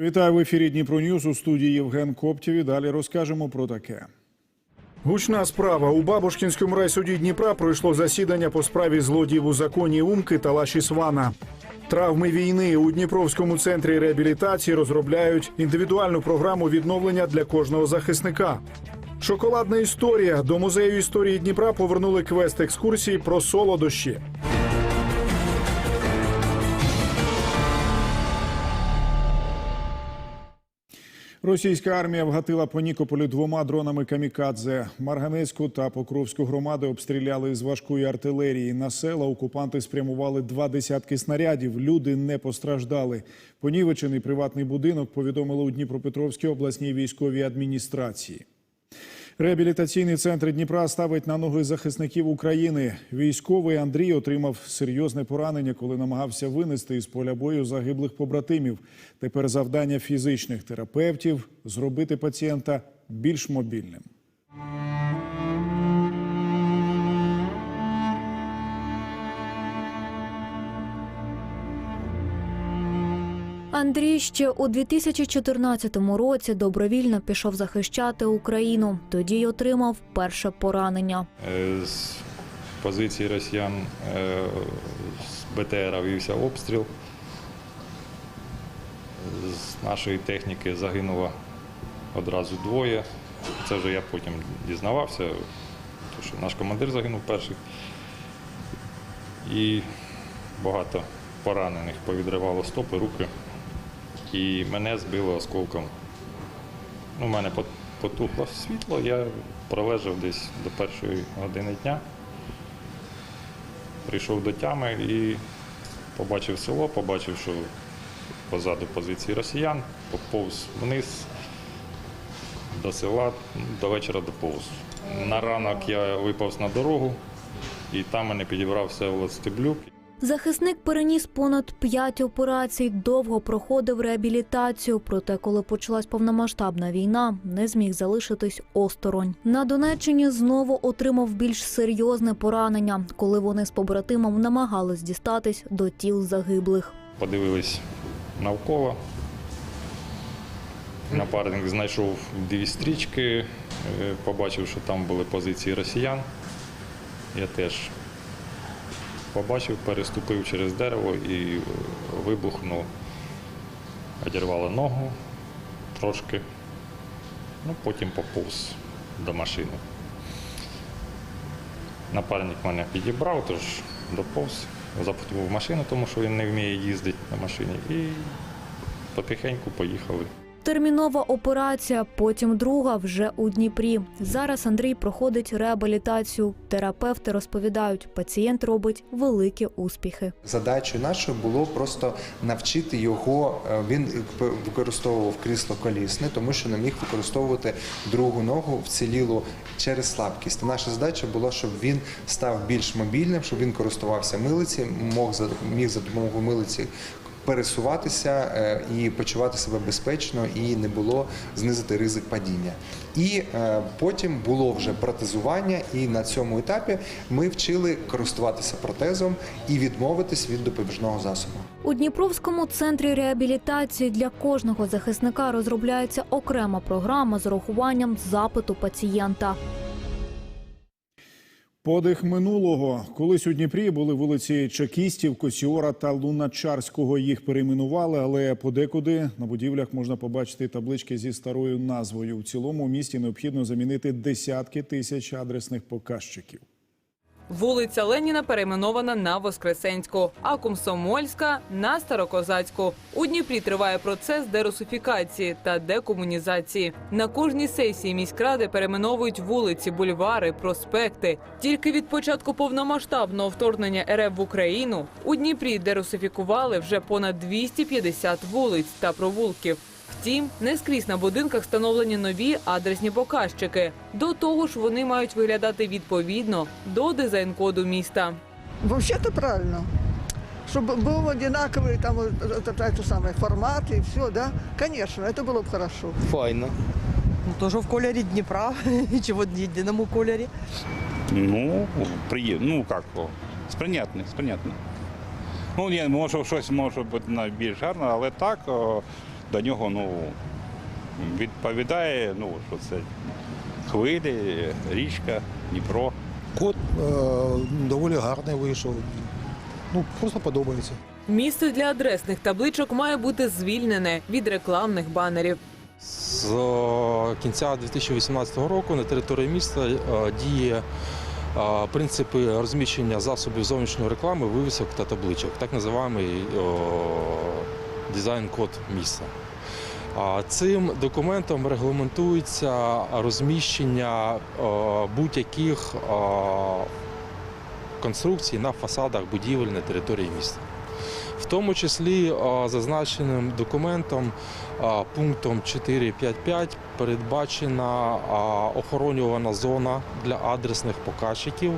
Вітаю в ефірі Дніпро Ньюз у студії Євген Коптєв. І Далі розкажемо про таке. Гучна справа у Бабушкінському райсуді Дніпра пройшло засідання по справі злодіїв у законі Умки та Лаші Свана. Травми війни у Дніпровському центрі реабілітації розробляють індивідуальну програму відновлення для кожного захисника. Шоколадна історія до музею історії Дніпра повернули квест екскурсії про солодощі. Російська армія вгатила по Нікополі двома дронами камікадзе. Марганецьку та Покровську громади обстріляли з важкої артилерії. На села окупанти спрямували два десятки снарядів. Люди не постраждали. Понівечений приватний будинок повідомили у Дніпропетровській обласній військовій адміністрації. Реабілітаційний центр Дніпра ставить на ноги захисників України. Військовий Андрій отримав серйозне поранення, коли намагався винести із поля бою загиблих побратимів. Тепер завдання фізичних терапевтів зробити пацієнта більш мобільним. Андрій ще у 2014 році добровільно пішов захищати Україну. Тоді й отримав перше поранення. Е, З позиції росіян е, з БТРа вівся обстріл. З нашої техніки загинуло одразу двоє. Це вже я потім дізнавався, тому що наш командир загинув перший. І багато поранених повідривало стопи, руки. І мене збило осколком. Ну, у мене потухло світло, я пролежав десь до першої години дня. Прийшов до тями і побачив село, побачив, що позаду позиції росіян, поповз вниз до села, ну, до вечора доповз. На ранок я виповз на дорогу, і там мене підібрав Всеволод Стеблюк. Захисник переніс понад п'ять операцій, довго проходив реабілітацію. Проте, коли почалась повномасштабна війна, не зміг залишитись осторонь. На Донеччині знову отримав більш серйозне поранення, коли вони з побратимом намагались дістатись до тіл загиблих. подивились навколо. Напарник знайшов дві стрічки, е, побачив, що там були позиції росіян. Я теж побачив, переступив через дерево і вибухнув, одірвало ногу трошки, ну, потім поповз до машини. Напарник мене підібрав, тож доповз, запустив в машину, тому що він не вміє їздити на машині. І потихеньку поїхали. Термінова операція, потім друга вже у Дніпрі. Зараз Андрій проходить реабілітацію. Терапевти розповідають, пацієнт робить великі успіхи. Задачою нашою було просто навчити його. е, Він використовував крісло колісне, тому що не міг використовувати другу ногу вцілілу через слабкість. Наша задача була, щоб він став більш мобільним, щоб він користувався милиці, мог міг за допомогою милиці. Пересуватися е, і почувати себе безпечно, і не було знизити ризик падіння. І е, потім було вже протезування, і на цьому етапі ми вчили користуватися протезом і відмовитись від допоміжного засобу. У Дніпровському центрі реабілітації для кожного захисника розробляється окрема програма з урахуванням запиту пацієнта. Подих минулого. Колись у Дніпрі були вулиці Чекістів, Косіора та Луначарського. Їх перейменували, але подекуди на будівлях можна побачити таблички зі старою назвою. В цілому місті необхідно замінити десятки тисяч адресних показчиків. Вулиця Леніна перейменована на Воскресенську, а Комсомольська на Старокозацьку. У Дніпрі триває процес дерусифікації та декомунізації. На кожній сесії міськради перейменовують вулиці, бульвари, проспекти. Тільки від початку повномасштабного вторгнення РФ в Україну у Дніпрі дерусифікували вже понад 250 вулиць та провулків. Втім, не скрізь на будинках встановлені нові адресні показчики. До того ж, вони мають виглядати відповідно до дизайн-коду міста. Вообще-то правильно. Чтобы был одинаковый там вот это, это самое формат и все, да? Конечно, это было бы хорошо. Файно. Ну, тоже в кольорі Дніпра, чи в єдиному кольорі. Ну, приємно. Ну, як, о, сприйнятне, сприйнятне. Ну, я, може, щось може бути на більш гарно, але так, о, до нього ну, відповідає, ну, що це хвилі, річка, Дніпро. Кот е, доволі гарний вийшов. Ну, просто подобається. Місце для адресних табличок має бути звільнене від рекламних банерів. З е, кінця 2018 року на території міста е, діє е, принципи розміщення засобів зовнішньої реклами, вивісок та табличок, так називаємий е, дизайн-код міста. Цим документом регламентується розміщення е, будь-яких е, конструкцій на фасадах будівель на території міста. В тому числі е, зазначеним документом пунктом 4.5.5 передбачена охоронювана зона для адресних показчиків,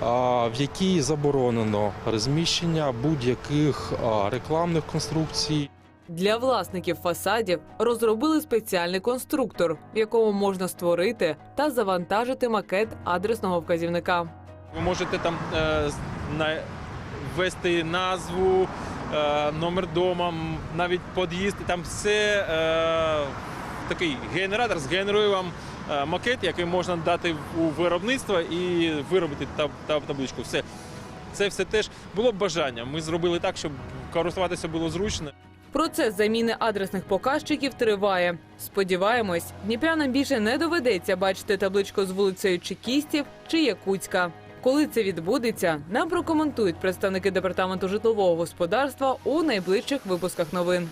в якій заборонено розміщення будь-яких рекламних конструкцій, Для власників фасадів розробили спеціальний конструктор, в якому можна створити та завантажити макет адресного вказівника. Ви можете там е, ввести назву, е, номер дома, навіть під'їзд. Там все е, такий генератор згенерує вам макет, який можна дати у виробництво і виробити таб, таб, табличку. Все. Це все теж було б бажання. Ми зробили так, щоб користуватися було зручно. Процес заміни адресних показчиків триває. Сподіваємось, дніпрянам більше не доведеться бачити табличку з вулицею Чекістів чи Якутська. Коли це відбудеться, нам прокоментують представники департаменту житлового господарства у найближчих випусках новин.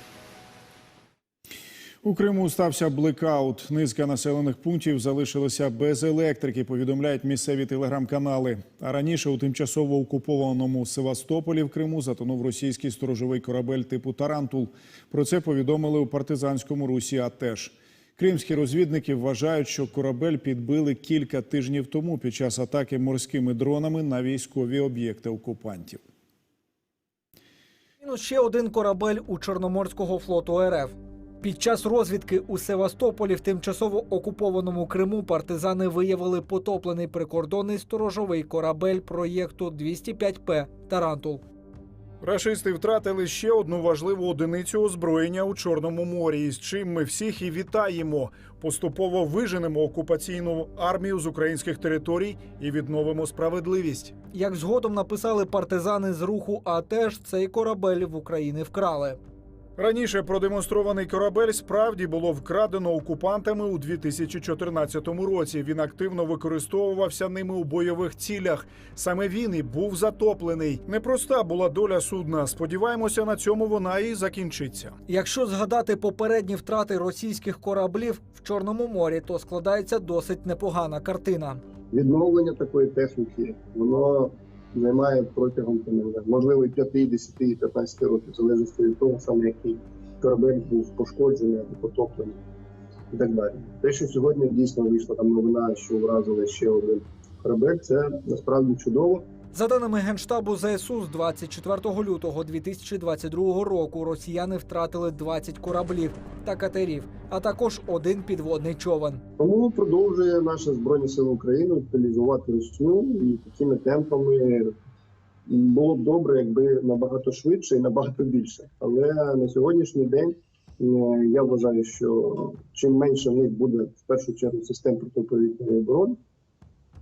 У Криму стався блекаут. Низка населених пунктів залишилися без електрики. Повідомляють місцеві телеграм-канали. А раніше у тимчасово окупованому Севастополі в Криму затонув російський сторожовий корабель типу Тарантул. Про це повідомили у партизанському русі. А теж кримські розвідники вважають, що корабель підбили кілька тижнів тому під час атаки морськими дронами на військові об'єкти окупантів. Ще один корабель у Чорноморського флоту РФ. Під час розвідки у Севастополі в тимчасово окупованому Криму партизани виявили потоплений прикордонний сторожовий корабель проєкту 205П Тарантул. Рашисти втратили ще одну важливу одиницю озброєння у Чорному морі, з чим ми всіх і вітаємо. Поступово виженемо окупаційну армію з українських територій і відновимо справедливість. Як згодом написали партизани з руху, АТЕШ, цей корабель в Україні вкрали. Раніше продемонстрований корабель справді було вкрадено окупантами у 2014 році. Він активно використовувався ними у бойових цілях. Саме він і був затоплений. Непроста була доля судна. Сподіваємося, на цьому вона і закінчиться. Якщо згадати попередні втрати російських кораблів в Чорному морі, то складається досить непогана картина. відновлення такої техніки воно займає протягом можливо і 5, 10 і 15 років, в залежності від того, саме який корабель був пошкоджений або потоплений і так далі. Те, що сьогодні дійсно вийшла там новина, що вразили ще один корабель, це насправді чудово. За даними генштабу ЗСУ, з 24 лютого 2022 року росіяни втратили 20 кораблів та катерів, а також один підводний човен. Тому продовжує наші збройні сили України утилізувати русню і такими темпами. Було б добре, якби набагато швидше і набагато більше. Але на сьогоднішній день е, я вважаю, що чим менше в них буде в першу чергу систем протиповітряної оборони,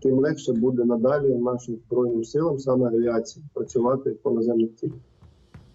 тим легше буде надалі нашим збройним силам, саме авіації, працювати по наземних цілях.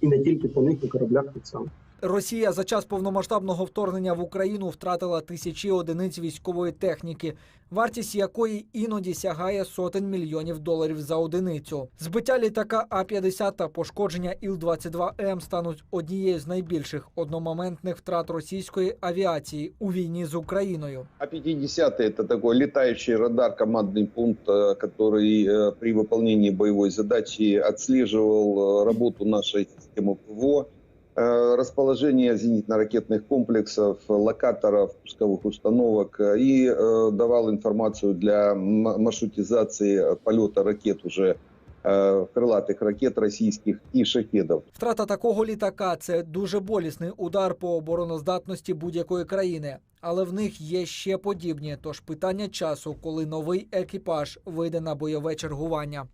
І не тільки по них, і кораблях так само. Росія за час повномасштабного вторгнення в Україну втратила тисячі одиниць військової техніки, вартість якої іноді сягає сотень мільйонів доларів за одиницю. Збиття літака А-50 та пошкодження Іл-22М стануть однією з найбільших одномоментних втрат російської авіації у війні з Україною. А-50 это такой летающий радар, командный пункт, э, который э, при выполнении боевой задачи отслеживал э, работу нашей системы ПВО, э, расположение зенитно-ракетных комплексов, локаторов, пусковых установок э, и э, давал информацию для м- маршрутизации э, полета ракет уже э, крылатых ракет российских и шахедов. Втрата такого літака це дуже болісний удар по обороноздатності будь-якої країни. Але в них є ще подібні. Тож питання часу, коли новий екіпаж вийде на бойове чергування.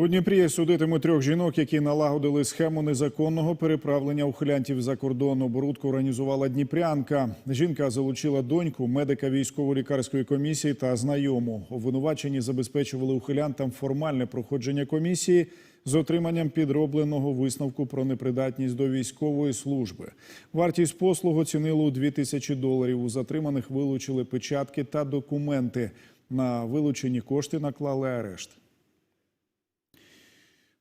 У Дніпрі судитимуть трьох жінок, які налагодили схему незаконного переправлення ухилянтів за кордон. Оборудку організувала Дніпрянка. Жінка залучила доньку, медика військово-лікарської комісії та знайому. Обвинувачені забезпечували ухилянтам формальне проходження комісії з отриманням підробленого висновку про непридатність до військової служби. Вартість послуг оцінили у 2 тисячі доларів. У затриманих вилучили печатки та документи. На вилучені кошти наклали арешт.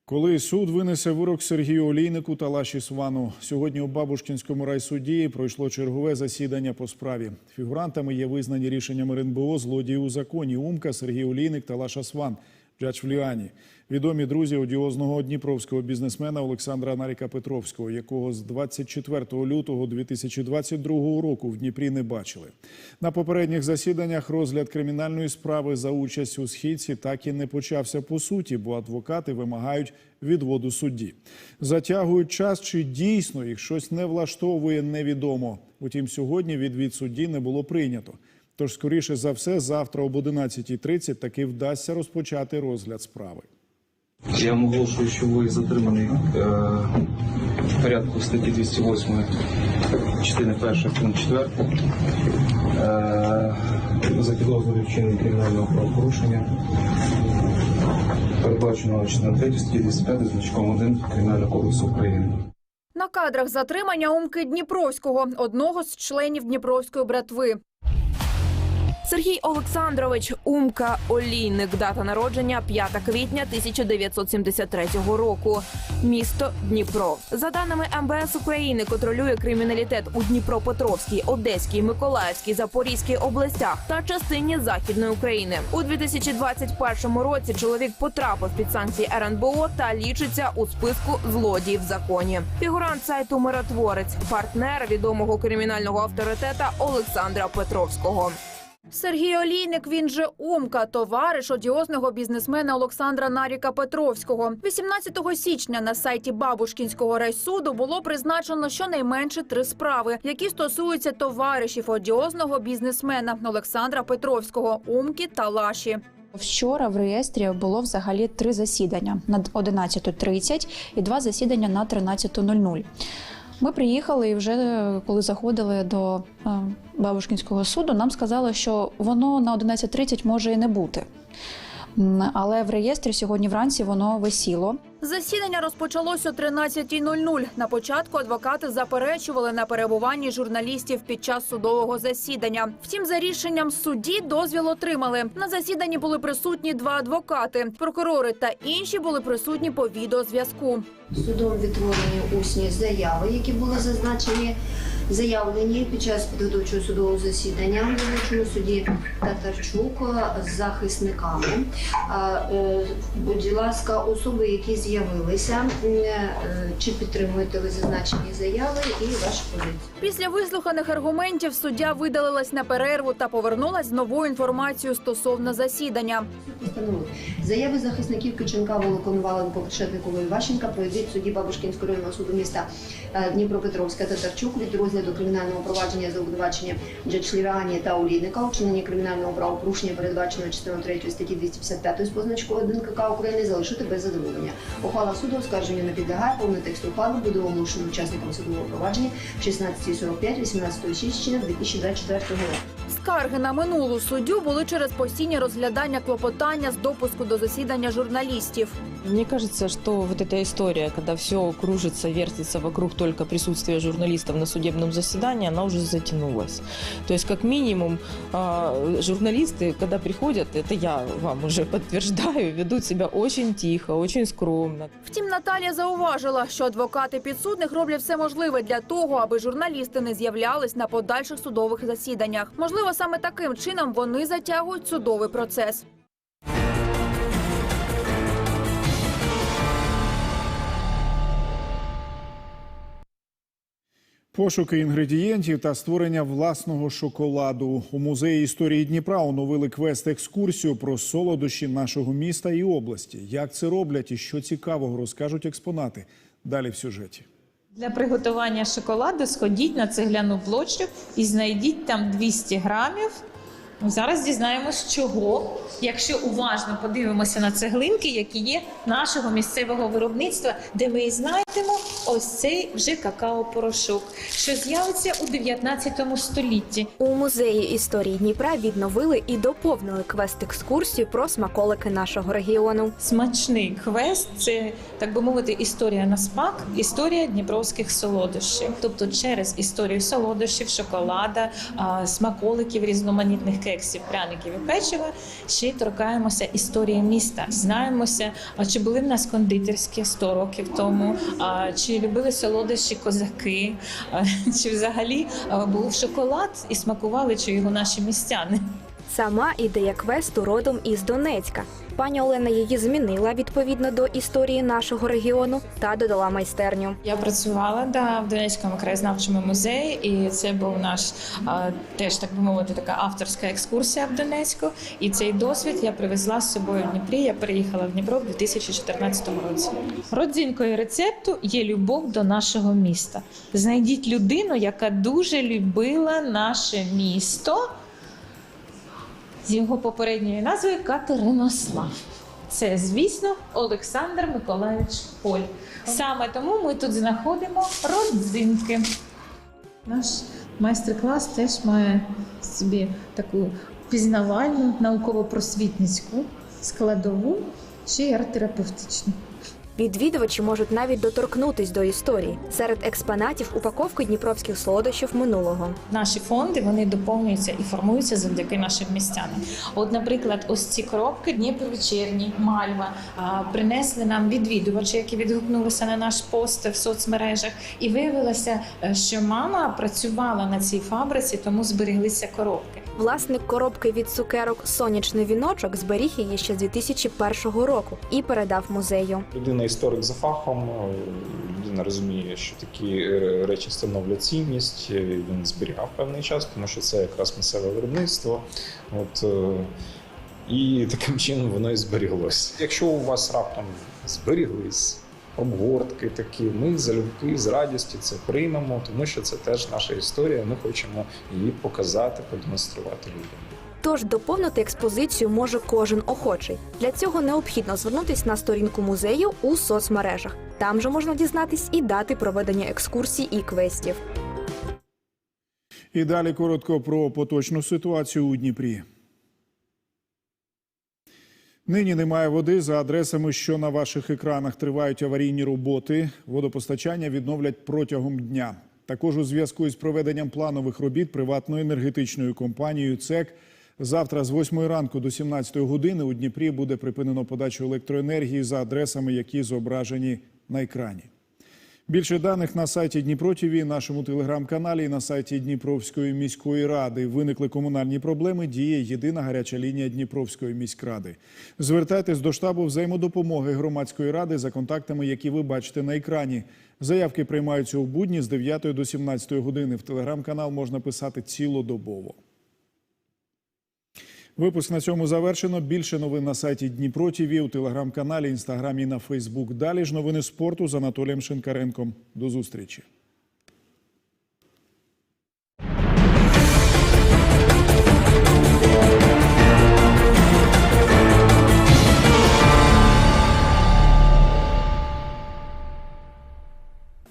Коли суд винесе вирок Сергію Олійнику та Лаші Свану, сьогодні у Бабушкінському райсуді пройшло чергове засідання по справі. Фігурантами є визнані рішеннями РНБО злодії у законі Умка, Сергій Олійник та Лаша Сван. Джач в Ліані. Відомі друзі одіозного дніпровського бізнесмена Олександра Наріка Петровського, якого з 24 лютого 2022 року в Дніпрі не бачили. На попередніх засіданнях розгляд кримінальної справи за участь у східці так і не почався по суті, бо адвокати вимагають відводу судді. Затягують час, чи дійсно їх щось не влаштовує, невідомо. Утім, сьогодні відвід судді не було прийнято. Тож, скоріше за все, завтра об 11.30 таки вдасться розпочати розгляд справи. Я вам оголошую, що ви затриманий е, в порядку статті 208 частини 1 пункт 4 е, за підозрою вчинення кримінального правопорушення передбаченого частиною 3 статті 205 зі значком 1 Кримінального кодексу України. На кадрах затримання Умки Дніпровського, одного з членів Дніпровської братви. Сергій Олександрович Умка Олійник. Дата народження 5 квітня 1973 року. Місто Дніпро. За даними МБС України, контролює криміналітет у Дніпропетровській, Одеській, Миколаївській, Запорізькій областях та частині Західної України. У 2021 році чоловік потрапив під санкції РНБО та лічиться у списку злодіїв в законі. Фігурант сайту Миротворець, партнер відомого кримінального авторитета Олександра Петровського. Сергій Олійник, він же Умка, товариш одіозного бізнесмена Олександра Наріка Петровського. 18 січня на сайті Бабушкінського райсуду було призначено щонайменше три справи, які стосуються товаришів одіозного бізнесмена Олександра Петровського, Умки та Лаші. Вчора в реєстрі було взагалі три засідання на 11.30 і два засідання на 13.00. Ми приїхали і вже е, коли заходили до е, Бабушкінського суду, нам сказали, що воно на 11.30 може і не бути. Але в реєстрі сьогодні вранці воно висіло. Засідання розпочалось о 13.00. На початку адвокати заперечували на перебуванні журналістів під час судового засідання. Втім, за рішенням судді дозвіл отримали. На засіданні були присутні два адвокати. Прокурори та інші були присутні по відеозв'язку. Судом відтворені усні заяви, які були зазначені, заявлені під час підготовчого судового засідання в вилученому суді Татарчук з захисниками. Е, Будь ласка, особи, які з'явилися, е, чи підтримуєте ви зазначені заяви і вашу позицію? Після вислуханих аргументів суддя видалилась на перерву та повернулась з новою інформацією стосовно засідання. Заяви захисників Киченка, Волоконоваленко, Кишетникової Ващенка пройдуть в суді Бабушкінського районного суду міста е, Дніпропетровська Татарчук від розгляду кримінального провадження за обвинувачення Джачлівані та Олійника у вчиненні кримінального правопорушення, передбаченого частиною 3 статті 255 з позначкою 1 КК України, залишити без задоволення. Ухвала суду оскарження не підлягає. Повний текст ухвали буде оголошено учасникам судового провадження 16.45 18 січня 2024 року. Скарги на минулу суддю були через постійні розглядання клопотання з допуску до засідання журналістів. Мне кажется, что вот эта история, когда все кружится, вертится вокруг только присутствия журналистов на судебном заседании, она уже затянулась. То есть, как минимум, а, журналисты, когда приходят, это я вам уже подтверждаю, ведут себя очень тихо, очень скромно. Втім, Наталія зауважила, що адвокати підсудних роблять все можливе для того, аби журналісти не з'являлись на подальших судових засіданнях. Можливо, саме таким чином вони затягують судовий процес. Пошуки інгредієнтів та створення власного шоколаду у музеї історії Дніпра оновили квест-екскурсію про солодощі нашого міста і області. Як це роблять і що цікавого розкажуть експонати. Далі в сюжеті. Для приготування шоколаду сходіть на цегляну площу і знайдіть там 200 грамів Зараз дізнаємось, чого, якщо уважно подивимося на цеглинки, які є нашого місцевого виробництва, де ми і знайдемо ось цей вже какао-порошок, що з'явиться у 19 столітті. У музеї історії Дніпра відновили і доповнили квест-екскурсію про смаколики нашого регіону. Смачний квест це так би мовити, історія на смак, історія дніпровських солодощів. Тобто, через історію солодощів, шоколада, смаколиків, різноманітних кексів, пряників і печива, ще й торкаємося історії міста. Знаємося, чи були в нас кондитерські 100 років тому, чи любили солодощі козаки, чи взагалі був шоколад і смакували чи його наші містяни. Сама ідея квесту родом із Донецька. Пані Олена її змінила відповідно до історії нашого регіону та додала майстерню. Я працювала да, в Донецькому краєзнавчому музеї, і це був наш а, теж так би мовити, така авторська екскурсія в Донецьку. І цей досвід я привезла з собою в Дніпрі. Я переїхала в Дніпро в 2014 році. Родзинкою рецепту є любов до нашого міста. Знайдіть людину, яка дуже любила наше місто з його попередньою назвою Катеринослав. Це, звісно, Олександр Миколаївич Поль. Саме тому ми тут знаходимо родзинки. Наш майстер-клас теж має собі таку пізнавальну, науково-просвітницьку складову, ще й арт-терапевтичну. Відвідувачі можуть навіть доторкнутись до історії серед експонатів упаковки дніпровських солодощів минулого. Наші фонди вони доповнюються і формуються завдяки нашим містянам. От, наприклад, ось ці коробки Дніпровечірні, Мальва принесли нам відвідувачі, які відгукнулися на наш пост в соцмережах, і виявилося, е, що мама працювала на цій фабриці, тому зберіглися коробки. Власник коробки від цукерок Сонячний віночок зберіг її ще з 2001 року і передав музею. Людина історик за фахом, е, людина розуміє, що такі е, речі становлять цінність. е, Він зберігав певний час, тому що це якраз місцеве виробництво. От, і таким чином воно і зберіглось. Якщо у вас раптом зберіглись обгортки такі, ми залюбки з радістю це приймемо, тому що це теж наша історія. Ми хочемо її показати, продемонструвати людям. Тож доповнити експозицію може кожен охочий. Для цього необхідно звернутись на сторінку музею у соцмережах. Там же можна дізнатись і дати проведення екскурсій і квестів. І далі коротко про поточну ситуацію у Дніпрі. Нині немає води за адресами, що на ваших екранах тривають аварійні роботи. Водопостачання відновлять протягом дня. Також у зв'язку із проведенням планових робіт приватною енергетичною компанією ЦЕК завтра з 8 ранку до 17 години у Дніпрі буде припинено подачу електроенергії за адресами, які зображені на екрані. Більше даних на сайті Дніпро ТВ, нашому телеграм-каналі і на сайті Дніпровської міської ради. Виникли комунальні проблеми. Діє єдина гаряча лінія Дніпровської міськради. Звертайтесь до штабу взаємодопомоги громадської ради за контактами, які ви бачите на екрані. Заявки приймаються у будні з 9 до 17 години. В телеграм-канал можна писати цілодобово. Випуск на цьому завершено. Більше новин на сайті Дніпро ТІВІ, у телеграм-каналі, інстаграмі на Фейсбук. Далі ж новини спорту з Анатолієм Шинкаренком. До зустрічі.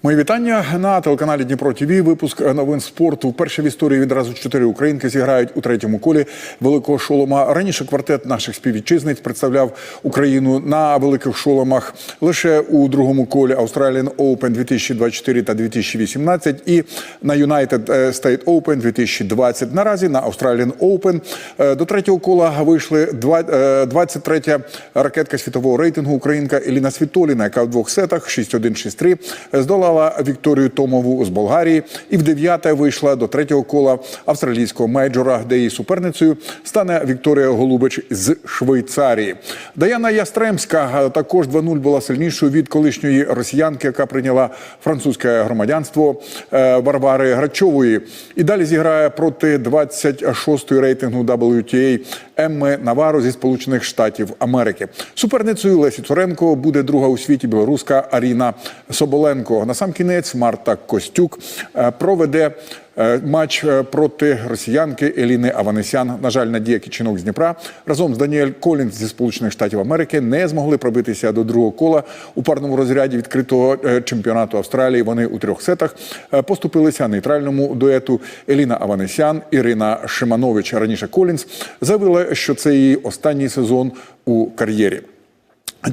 Мої вітання на телеканалі Дніпро ТВ. Випуск новин спорту. Вперше в історії відразу чотири українки зіграють у третьому колі великого шолома. Раніше квартет наших співвітчизниць представляв Україну на великих шоломах лише у другому колі Australian Open 2024 та 2018 і на United State Open 2020. Наразі на Australian Open е, до третього кола вийшли два- е, 23-я ракетка світового рейтингу українка Еліна Світоліна, яка в двох сетах 6-1, 6-3 здолала Вікторію Томову з Болгарії і в дев'яте вийшла до третього кола австралійського мейджора, де її суперницею стане Вікторія Голубич з Швейцарії. Даяна Ястремська також 2-0 була сильнішою від колишньої росіянки, яка прийняла французьке громадянство е, Варвари Грачової. І далі зіграє проти 26-ї рейтингу WTA Емми Наваро зі Сполучених Штатів Америки. Суперницею Лесі Цуренко буде друга у світі білоруска Аріна Соболенко. Сам кінець Марта Костюк е, проведе е, матч е, проти росіянки Еліни Аванесян. На жаль, Надія Кічинок з Дніпра разом з Даніель Колінс зі Сполучених Штатів Америки не змогли пробитися до другого кола у парному розряді відкритого чемпіонату Австралії. Вони у трьох сетах поступилися нейтральному дуету Еліна Аванесян, Ірина Шиманович. Раніше Колінс заявила, що це її останній сезон у кар'єрі.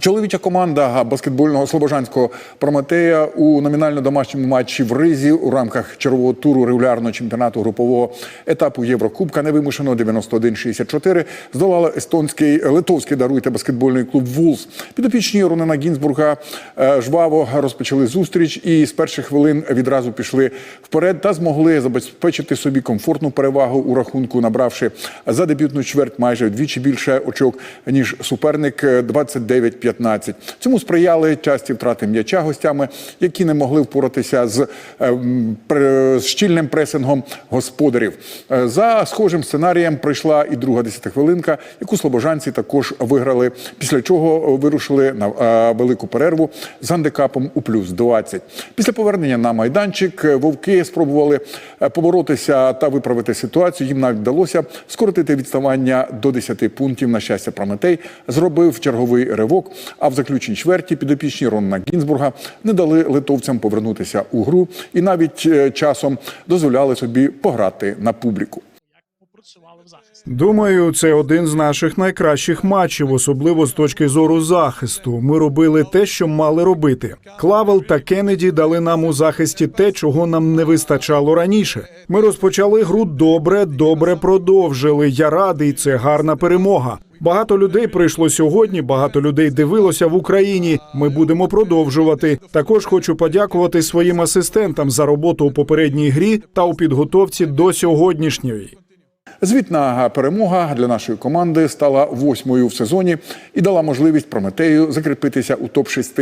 Чоловіча команда баскетбольного слобожанського Прометея у номінально домашньому матчі в Ризі у рамках чергового туру регулярного чемпіонату групового етапу Єврокубка невимушено 91-64 здолала естонський литовський даруйте баскетбольний клуб Вулс. Підопічні Рунена Гінзбурга е, жваво розпочали зустріч і з перших хвилин відразу пішли вперед та змогли забезпечити собі комфортну перевагу у рахунку, набравши за дебютну чверть майже вдвічі більше очок ніж суперник е, 29 10-15. Цьому сприяли часті втрати м'яча гостями, які не могли впоратися з, е, з щільним пресингом господарів. Е, за схожим сценарієм прийшла і друга десятихвилинка, яку слобожанці також виграли. Після чого вирушили на е, велику перерву з гандикапом у плюс 20. Після повернення на майданчик вовки спробували поборотися та виправити ситуацію. Їм навіть вдалося скоротити відставання до 10 пунктів. На щастя, прометей зробив черговий ривок. А в заключній чверті підопічні Ронна Гінзбурга не дали литовцям повернутися у гру і навіть е, часом дозволяли собі пограти на публіку. Думаю, це один з наших найкращих матчів, особливо з точки зору захисту. Ми робили те, що мали робити. Клавел та Кеннеді дали нам у захисті те, чого нам не вистачало раніше. Ми розпочали гру добре, добре продовжили. Я радий, це гарна перемога. Багато людей прийшло сьогодні. Багато людей дивилося в Україні. Ми будемо продовжувати. Також хочу подякувати своїм асистентам за роботу у попередній грі та у підготовці до сьогоднішньої. Звітна перемога для нашої команди стала восьмою в сезоні і дала можливість Прометею закріпитися у топ 6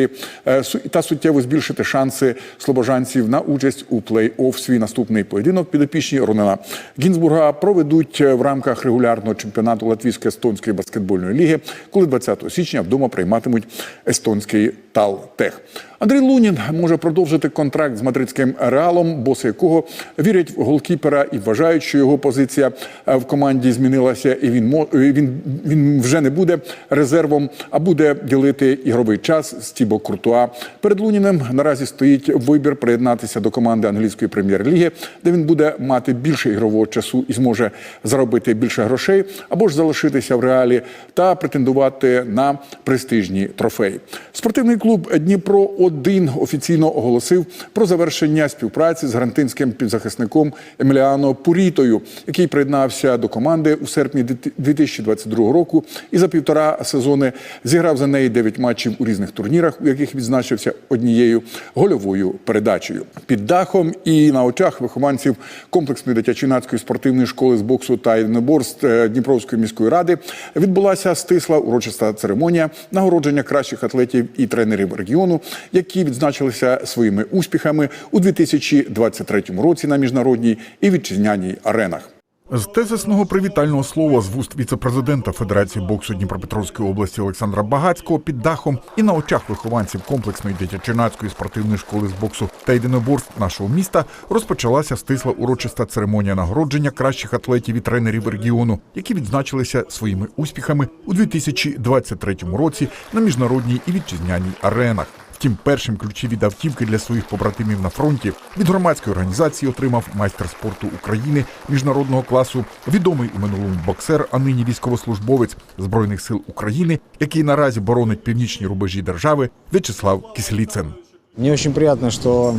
та суттєво збільшити шанси слобожанців на участь у плей-офф. Свій наступний поєдинок підопічні Ронена Гінзбурга проведуть в рамках регулярного чемпіонату Латвійсько-естонської баскетбольної ліги, коли 20 січня вдома прийматимуть естонський Талтех. Андрій Лунін може продовжити контракт з мадридським реалом, боси якого вірять в голкіпера і вважають, що його позиція е, в команді змінилася, і він він, він вже не буде резервом, а буде ділити ігровий час з Тібо Куртуа. Перед Луніним наразі стоїть вибір приєднатися до команди англійської прем'єр-ліги, де він буде мати більше ігрового часу і зможе заробити більше грошей, або ж залишитися в реалі та претендувати на престижні трофеї. Спортивний клуб Дніпро 1 офіційно оголосив про завершення співпраці з грантинським півзахисником Еміліано Пурітою, який приєднався до команди у серпні 2022 року і за півтора сезони зіграв за неї 9 матчів у різних турнірах, у яких відзначився однією гольовою передачею. Під дахом і на очах вихованців комплексної дитячо-юнацької спортивної школи з боксу та єдиноборств е, Дніпровської міської ради відбулася стисла урочиста церемонія нагородження кращих атлетів і тренерів регіону, які відзначилися своїми успіхами у 2023 році на міжнародній і вітчизняній аренах. З тезисного привітального слова з вуст віце-президента Федерації боксу Дніпропетровської області Олександра Багацького під дахом і на очах вихованців комплексної дитячо-юнацької спортивної школи з боксу та єдиноборств нашого міста розпочалася стисла урочиста церемонія нагородження кращих атлетів і тренерів регіону, які відзначилися своїми успіхами у 2023 році на міжнародній і вітчизняній аренах. Втім, першим ключі від автівки для своїх побратимів на фронті від громадської організації отримав майстер спорту України міжнародного класу, відомий у минулому боксер, а нині військовослужбовець збройних сил України, який наразі боронить північні рубежі держави В'ячеслав Кисліцин. Мне очень приятно, что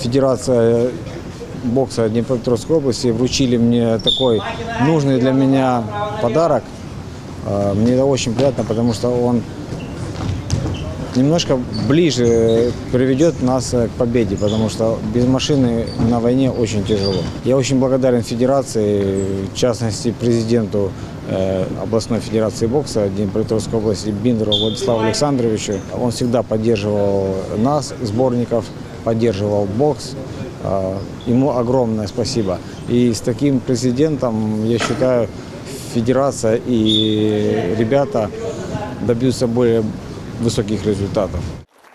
Федерация бокса Днепропетровской области вручили мне такой нужный для меня подарок. Э, Мне это очень приятно, потому что он немножко ближе приведет нас э, к победе, потому что без машины на войне очень тяжело. Я очень благодарен Федерации, в частности президенту э, областной федерации бокса Днепропетровской области Биндеру Владиславу Александровичу. Он всегда поддерживал нас, сборников, поддерживал бокс. Э, Ему огромное спасибо. И с таким президентом, я считаю, федерация и ребята добьются более высоких результатов.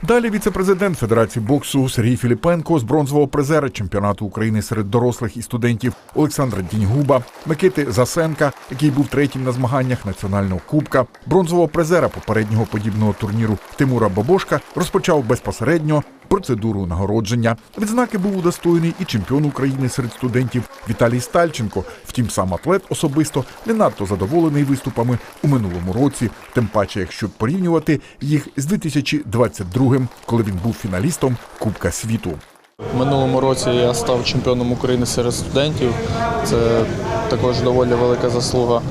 Далі віце-президент Федерації боксу Сергій Філіпенко з бронзового призера чемпіонату України серед дорослих і студентів Олександра Діньгуба, Микити Засенка, який був третім на змаганнях національного кубка, бронзового призера попереднього подібного турніру Тимура Бабошка розпочав безпосередньо процедуру нагородження. Відзнаки був удостоєний і чемпіон України серед студентів Віталій Стальченко. Втім, сам атлет особисто не надто задоволений виступами у минулому році, тим паче, якщо порівнювати їх з 2022-м, коли він був фіналістом Кубка світу. Минулому році я став чемпіоном України серед студентів. Це також доволі велика заслуга.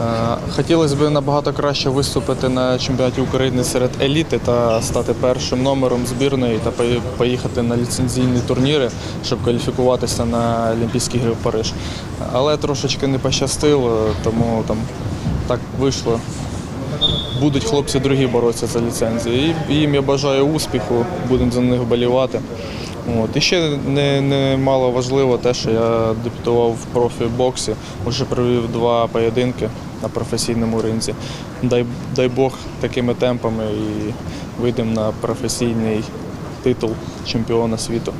Е, Хотілося б набагато краще виступити на чемпіонаті України серед еліти та стати першим номером збірної та поїхати на ліцензійні турніри, щоб кваліфікуватися на Олімпійські ігри в Париж. Але трошечки не пощастило, тому там так вийшло. Будуть хлопці другі боротися за ліцензію. І їм я бажаю успіху, будемо за них вболівати. От. І ще не, не мало важливо те, що я дебютував в профі-боксі, вже провів два поєдинки на професійному ринзі. Дай, дай Бог такими темпами і вийдемо на професійний титул чемпіона світу.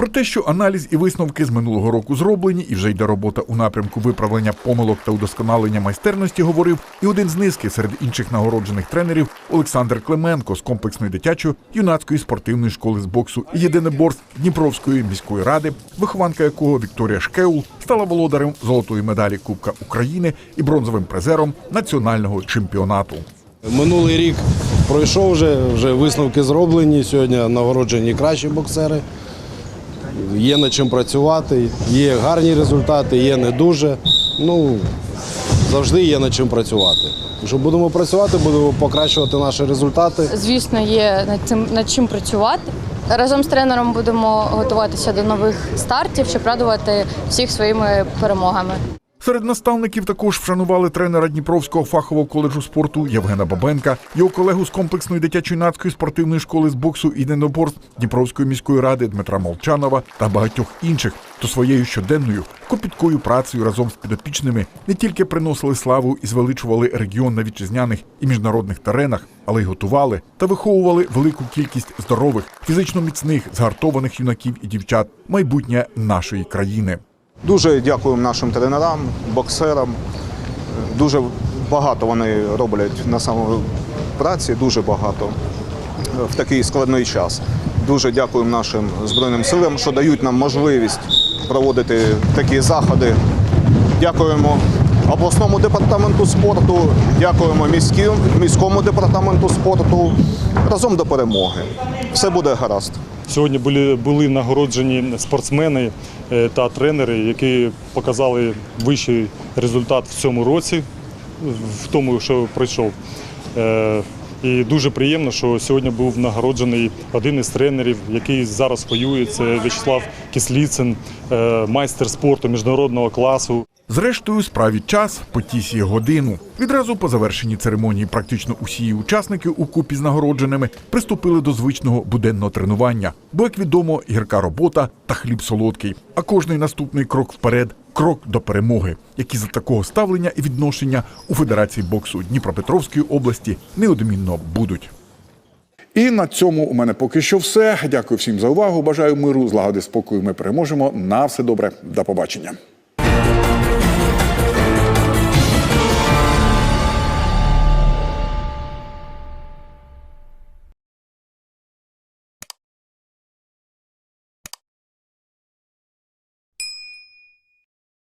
Про те, що аналіз і висновки з минулого року зроблені, і вже йде робота у напрямку виправлення помилок та удосконалення майстерності, говорив і один з низки серед інших нагороджених тренерів Олександр Клименко з комплексної дитячо-юнацької спортивної школи з боксу і єдиноборств Дніпровської міської ради, вихованка якого Вікторія Шкеул стала володарем золотої медалі Кубка України і бронзовим призером національного чемпіонату. Минулий рік пройшов вже, вже висновки зроблені. Сьогодні нагороджені кращі боксери. Є над чим працювати, є гарні результати, є не дуже. Ну, завжди є над чим працювати. Якщо будемо працювати, будемо покращувати наші результати. Звісно, є над цим над чим працювати. Разом з тренером будемо готуватися до нових стартів, щоб радувати всіх своїми перемогами. Серед наставників також вшанували тренера Дніпровського фахового коледжу спорту Євгена Бабенка, його колегу з комплексної дитячо-юнацької спортивної школи з боксу і єдиноборств Дніпровської міської ради Дмитра Молчанова та багатьох інших, хто своєю щоденною копіткою працею разом з підопічними не тільки приносили славу і звеличували регіон на вітчизняних і міжнародних теренах, але й готували та виховували велику кількість здорових, фізично міцних, згартованих юнаків і дівчат майбутнє нашої країни. Дуже дякуємо нашим тренерам, боксерам. Дуже багато вони роблять на самому праці, дуже багато в такий складний час. Дуже дякуємо нашим Збройним силам, що дають нам можливість проводити такі заходи. Дякуємо обласному департаменту спорту, дякуємо міському департаменту спорту. Разом до перемоги. Все буде гаразд. Сьогодні були, були нагороджені спортсмени е, та тренери, які показали вищий результат в цьому році, в тому, що пройшов. Е, І дуже приємно, що сьогодні був нагороджений один із тренерів, який зараз воює. Це В'ячеслав Кисліцин, е, майстер спорту міжнародного класу. Зрештою, справі час потісіє годину. Відразу по завершенні церемонії практично усі учасники у купі з нагородженими приступили до звичного буденного тренування. Бо, як відомо, гірка робота та хліб солодкий. А кожний наступний крок вперед крок до перемоги, які за такого ставлення і відношення у Федерації боксу Дніпропетровської області неодмінно будуть. І на цьому у мене поки що все. Дякую всім за увагу. Бажаю миру, злагоди, спокою. Ми переможемо. На все добре. До побачення.